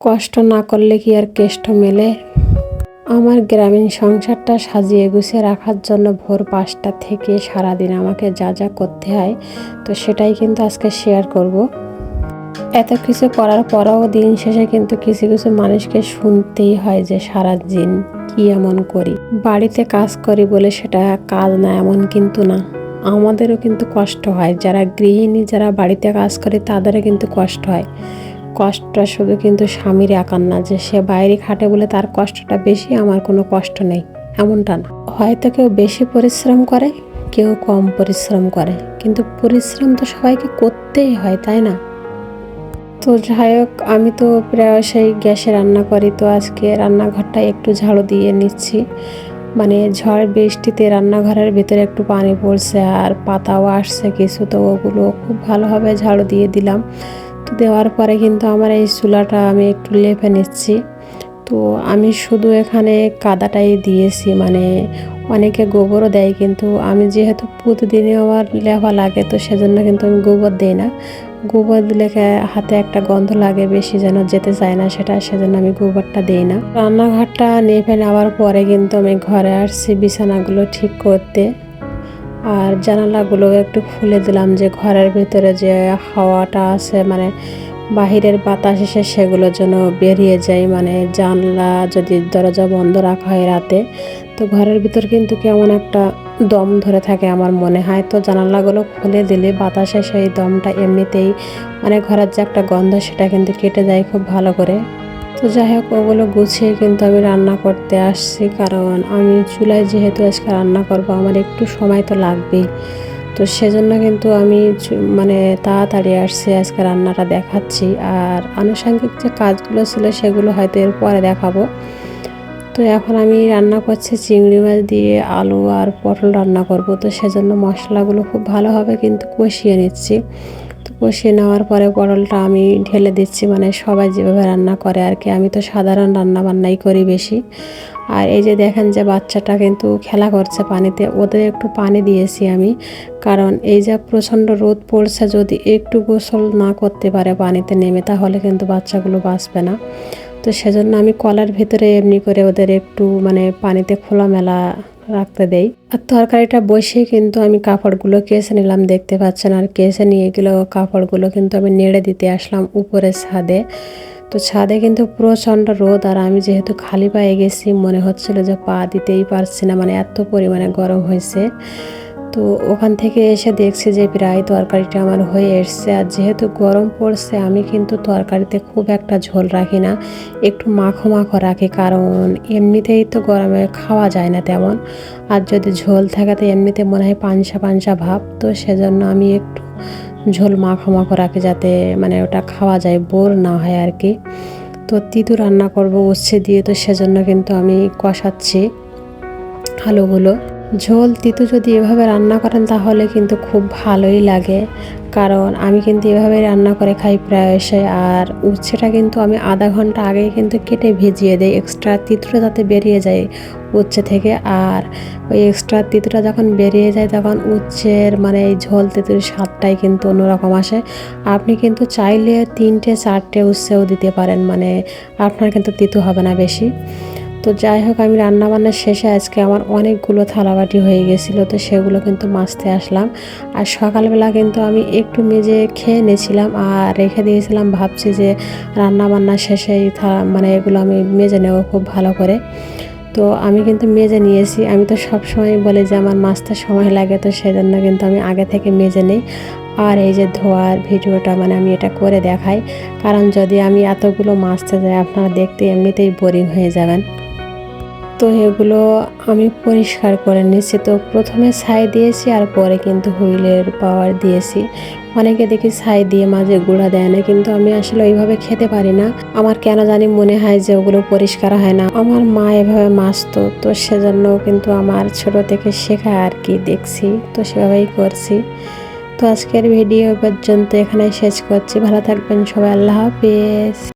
কষ্ট না করলে কি আর কেষ্ট মেলে? আমার গ্রামীণ সংসারটা সাজিয়ে গুছিয়ে রাখার জন্য ভোর পাঁচটা থেকে সারাদিন আমাকে যা যা করতে হয়, তো সেটাই কিন্তু আজকে শেয়ার করব। এত কিছু করার পরেও দিন শেষে কিন্তু কিছু কিছু মানুষকে শুনতেই হয় যে সারা দিন কি এমন করি। বাড়িতে কাজ করি বলে সেটা কাজ না, এমন কিন্তু না। আমাদেরও কিন্তু কষ্ট হয়। যারা গৃহিণী, যারা বাড়িতে কাজ করে, তাদেরও কিন্তু কষ্ট হয়। কষ্টটা শুধু কিন্তু স্বামীর একার না, যে সে বাইরে খাটে বলে তার কষ্টটা বেশি, আমার কোনো কষ্ট নেই। এমনটা না। হয়তো কেউ বেশি পরিশ্রম করে, কেউ কম পরিশ্রম করে। কিন্তু পরিশ্রম তো সবাইকে করতেই হয়, তাই না? তো যাই হোক, আমি তো প্রায় সেই গ্যাসে রান্না করি। তো আজকে রান্নাঘরটা একটু ঝাড়ু দিয়ে নিচ্ছি। মানে ঝড় বৃষ্টিতে রান্নাঘরের ভিতরে একটু পানি পড়ছে আর পাতাও আসছে কিছু, তো ওগুলো খুব ভালোভাবে ঝাড়ু দিয়ে দিলাম। তো দেওয়ার পরে কিন্তু আমার এই চুলাটা আমি একটু লেপে নিচ্ছি। তো আমি শুধু এখানে কাদাটাই দিয়েছি মানে অনেকে গোবরও দেয়, কিন্তু আমি যেহেতু প্রতিদিনই আমার লেপা লাগে, তো সেজন্য কিন্তু আমি গোবর দিই না। গোবর দিলে হাতে একটা গন্ধ লাগে, বেশি যেন যেতে চায় না সেটা, সেজন্য আমি গোবরটা দিই না। রান্নাঘরটা নেপে নেওয়ার পরে কিন্তু আমি ঘরে আসছি বিছানাগুলো ঠিক করতে। আর জানালাগুলো একটু খুলে দিলাম যে ঘরের ভিতরে যে হাওয়াটা আছে মানে বাহিরের বাতাস এসে সেগুলো যেন বেরিয়ে যায় মানে জানলা যদি দরজা বন্ধ রাখা হয় রাতে, তো ঘরের ভিতর কিন্তু কেমন একটা দম ধরে থাকে আমার মনে হয়। তো জানালাগুলো খুলে দিলে বাতাসে সেই দমটা এমনিতেই মানে ঘরের যে একটা গন্ধ সেটা কিন্তু কেটে যায় খুব ভালো করে। তো যাই হোক, ওগুলো গুছিয়ে কিন্তু আমি রান্না করতে আসছি, কারণ আমি চুলায় যেহেতু আজকে রান্না করব, আমার একটু সময় তো লাগবেই। তো সেজন্য কিন্তু আমি মানে তাড়াতাড়ি আসছি, আজকে রান্নাটা দেখাচ্ছি। আর আনুষঙ্গিক যে কাজগুলো ছিল, সেগুলো হয়তো এর পরে দেখাবো। তো এখন আমি রান্না করছি চিংড়ি মাছ দিয়ে আলু আর পটল রান্না করব। তো সেজন্য মশলাগুলো খুব ভালোভাবে কিন্তু কষিয়ে নিচ্ছি। কষিয়ে নেওয়ার পরে পটলটা আমি ঢেলে দিচ্ছি মানে সবাই যেভাবে রান্না করে আর কি। আমি তো সাধারণ রান্না বান্নাই করি বেশি। আর এই যে দেখেন যে বাচ্চাটা কিন্তু খেলা করছে পানিতে, ওদের একটু পানি দিয়েছি আমি। কারণ এই যে প্রচণ্ড রোদ পড়ছে, যদি একটু গোসল না করতে পারে পানিতে নেমে, তাহলে কিন্তু বাচ্চাগুলো বাঁচবে না। তো সেজন্য আমি কলার ভিতরে এমনি করে ওদের একটু মানে পানিতে খোলামেলা রাখতে দেই। আর তরকারিটা বসে কিন্তু আমি কাপড়গুলো কেসে নিলাম, দেখতে পাচ্ছেন? আর কেসে নিয়ে গেলেও কাপড়গুলো কিন্তু আমি নেড়ে দিতে আসলাম উপরে ছাদে। তো ছাদে কিন্তু প্রচণ্ড রোদ, আর আমি যেহেতু খালি পায়ে গেছি, মনে হচ্ছিল যে পা দিতেই পারছি না মানে এত পরিমাণে গরম হয়েছে। তো ওখান থেকে এসে দেখছি যে প্রায় তরকারিটা আমার হয়ে এসছে। আর যেহেতু গরম পড়ছে, আমি কিন্তু তরকারিতে খুব একটা ঝোল রাখি না, একটু মাখো মাখো রাখি, কারণ এমনিতেই তো গরমে খাওয়া যায় না তেমন। আর যদি ঝোল থাকে, তো এমনিতে মনে হয় পাঞ্চা পাঞ্চা ভাব, তো সেজন্য আমি একটু ঝোল মাখো মাখো রাখি যাতে মানে ওটা খাওয়া যায়, বোর না হয় আর কি। তো তিতু রান্না করব উচ্ছে দিয়ে, তো সেজন্য কিন্তু আমি কষাচ্ছি আলুগুলো। ঝোল তিতু যদি এভাবে রান্না করেন তাহলে কিন্তু খুব ভালোই লাগে। কারণ আমি কিন্তু এভাবে রান্না করে খাই প্রায়শই আর উচ্ছেটা কিন্তু আমি আধা ঘণ্টা আগে কিন্তু কেটে ভিজিয়ে দিই। এক্সট্রা তিতুটা যাতে বেরিয়ে যায় উচ্ছে থেকে। আর ওই এক্সট্রা তিতুটা যখন বেরিয়ে যায় তখন উচ্ছের মানে এই ঝোল তিতুর স্বাদটাই কিন্তু অন্যরকম আসে। আপনি কিন্তু চাইলে তিনটে, চারটে উচ্ছেও দিতে পারেন। মানে আপনার কিন্তু তিতু হবে না বেশি। তো যাই হোক, আমি রান্নাবান্নার শেষে আজকে আমার অনেকগুলো থালাবাটি হয়ে গেছিল, তো সেগুলো কিন্তু মাছতে আসলাম। আর সকালবেলা কিন্তু আমি একটু মেজে খেয়ে নিয়েছিলাম আর রেখে দিয়েছিলাম, ভাবছি যে রান্নাবান্না শেষে এই মানে এগুলো আমি মেজে নেব খুব ভালো করে। তো আমি কিন্তু মেজে নিয়েছি, আমি তো সব সময় বলি যে আমার মাছতে সময় লাগে, তো সেজন্য কিন্তু আমি আগে থেকে মেজে নিই। আর এই যে ধোয়ার ভিডিওটা মানে আমি এটা করে দেখাই, কারণ যদি আমি এতগুলো মাছতে যাই, আপনারা দেখতে এমনিতেই বোরিং হয়ে যাবেন। তো এগুলো আমি পরিষ্কার করে নিয়েছি। তো প্রথমে ছাই দিয়েছি আর পরে কিন্তু হুইলের পাওয়ার দিয়েছি। অনেকে দেখি ছাই দিয়ে মাঝে গুঁড়া দেয় না, কিন্তু আমি আসলে ওইভাবে খেতে পারি না। আমার কেন জানি মনে হয় যে ওগুলো পরিষ্কার হয় না। আমার মা এভাবে মাছতো তো সেজন্য কিন্তু আমার ছোট থেকে শেখা আর কি দেখছি, তো সেভাবেই করছি। তো আজকের ভিডিও পর্যন্ত এখানে শেষ করছি। ভালো থাকবেন সবাই, আল্লাহ হাফিজ।